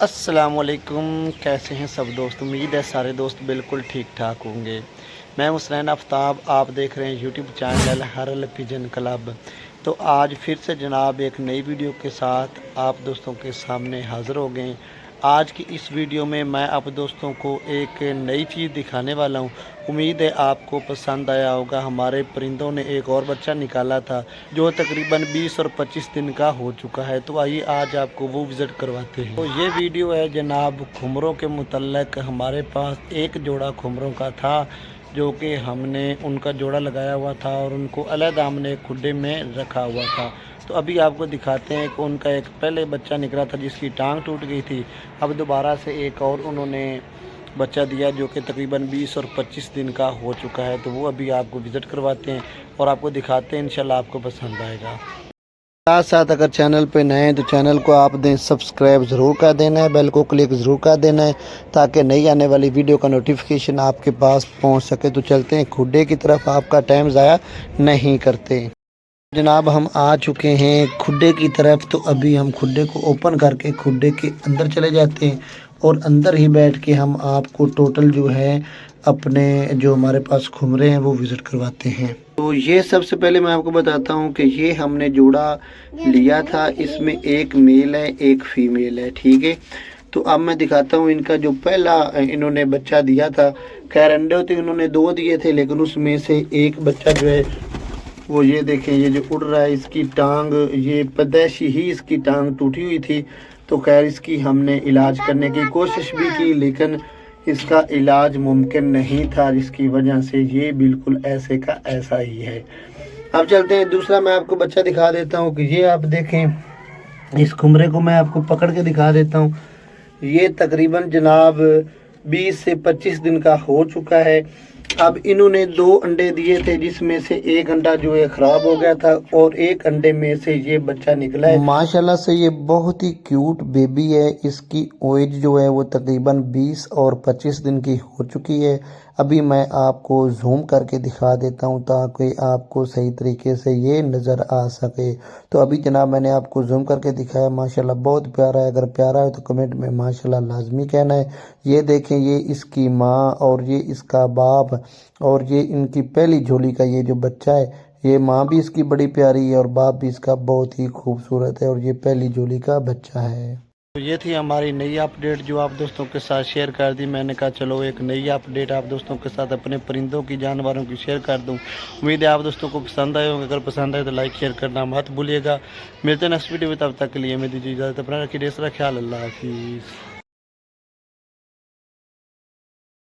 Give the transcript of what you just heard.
السلام علیکم، کیسے ہیں سب دوست؟ امید ہے سارے دوست بالکل ٹھیک ٹھاک ہوں گے۔ میں حسنین آفتاب، آپ دیکھ رہے ہیں یوٹیوب چینل ہرل پیجن کلب۔ تو آج پھر سے جناب ایک نئی ویڈیو کے ساتھ آپ دوستوں کے سامنے حاضر ہو گئے آج کی اس ویڈیو میں میں آپ دوستوں کو ایک نئی چیز دکھانے والا ہوں۔ امید ہے آپ کو پسند آیا ہوگا۔ ہمارے پرندوں نے ایک اور بچہ نکالا تھا جو تقریباً بیس اور پچیس دن کا ہو چکا ہے۔ تو آئیے آج آپ کو وہ وزٹ کرواتے ہیں۔ تو یہ ویڈیو ہے جناب کھمروں کے متعلق۔ ہمارے پاس ایک جوڑا کھمروں کا تھا جو کہ ہم نے ان کا جوڑا لگایا ہوا تھا اور ان کو علیحدہ ہم نے کھڈے میں رکھا ہوا تھا۔ تو ابھی آپ کو دکھاتے ہیں کہ ان کا ایک پہلے بچہ نکلا تھا جس کی ٹانگ ٹوٹ گئی تھی۔ اب دوبارہ سے ایک اور انہوں نے بچہ دیا جو کہ تقریباً بیس اور پچیس دن کا ہو چکا ہے۔ تو وہ ابھی آپ کو وزٹ کرواتے ہیں اور آپ کو دکھاتے ہیں، انشاءاللہ آپ کو پسند آئے گا۔ ساتھ ساتھ اگر چینل پہ نئے ہیں تو چینل کو آپ دیں سبسکرائب ضرور کر دینا ہے، بیل کو کلک ضرور کر دینا ہے تاکہ نئی آنے والی ویڈیو کا نوٹیفیکیشن آپ کے پاس پہنچ سکے۔ تو چلتے ہیں کھڈے کی طرف، آپ کا ٹائم ضائع نہیں کرتے۔ جناب، ہم آ چکے ہیں کھڈے کی طرف، تو ابھی ہم کھڈے کو اوپن کر کے کھڈے کے اندر چلے جاتے ہیں اور اندر ہی بیٹھ کے ہم آپ کو ٹوٹل جو ہے اپنے جو ہمارے پاس کھمرے ہیں وہ وزٹ کرواتے ہیں۔ تو یہ سب سے پہلے میں آپ کو بتاتا ہوں کہ یہ ہم نے جوڑا لیا تھا۔ اس میں ایک میل ہے، ایک فیمیل ہے، ٹھیک ہے؟ تو اب میں دکھاتا ہوں ان کا جو پہلا، انہوں نے بچہ دیا تھا۔ خیر، انڈے ہوتے انہوں نے دو دیے تھے، لیکن اس میں سے ایک بچہ جو ہے وہ یہ دیکھیں، یہ جو اڑ رہا ہے، اس کی ٹانگ، یہ پیدائشی ہی اس کی ٹانگ ٹوٹی ہوئی تھی۔ تو خیر، اس کی ہم نے علاج کرنے کی کوشش بھی کی، لیکن اس کا علاج ممکن نہیں تھا، جس کی وجہ سے یہ بالکل ایسے کا ایسا ہی ہے۔ اب چلتے ہیں، دوسرا میں آپ کو بچہ دکھا دیتا ہوں کہ یہ آپ دیکھیں۔ اس کمرے کو میں آپ کو پکڑ کے دکھا دیتا ہوں۔ یہ تقریباً جناب بیس سے پچیس دن کا ہو چکا ہے۔ اب انہوں نے دو انڈے دیے تھے جس میں سے ایک انڈا جو ہے خراب ہو گیا تھا اور ایک انڈے میں سے یہ بچہ نکلا ہے۔ ماشاءاللہ سے یہ بہت ہی کیوٹ بیبی ہے۔ اس کی اویج جو ہے وہ تقریباً بیس اور پچیس دن کی ہو چکی ہے۔ ابھی میں آپ کو زوم کر کے دکھا دیتا ہوں تاکہ آپ کو صحیح طریقے سے یہ نظر آ سکے۔ تو ابھی جناب میں نے آپ کو زوم کر کے دکھایا، ماشاءاللہ بہت پیارا ہے۔ اگر پیارا ہے تو کمنٹ میں ماشاءاللہ لازمی کہنا ہے۔ یہ دیکھیں، یہ اس کی ماں اور یہ اس کا باپ اور یہ ان کی پہلی جھولی کا یہ جو بچہ ہے، یہ ماں بھی اس کی بڑی پیاری ہے اور باپ بھی اس کا بہت ہی خوبصورت ہے اور یہ پہلی جھولی کا بچہ ہے۔ تو یہ تھی ہماری نئی اپ ڈیٹ جو آپ دوستوں کے ساتھ شیئر کر دی میں نے کہا چلو ایک نئی اپ ڈیٹ آپ دوستوں کے ساتھ اپنے پرندوں کی جانوروں کی شیئر کر دوں امید ہے آپ دوستوں کو پسند آئے ہوں گے اگر پسند آئے تو لائک شیئر کرنا مت بھولیے گا ملتے ہیں نیکسٹ ویڈیو میں تب تک کے لیے میں دیجیے اجازت اپنا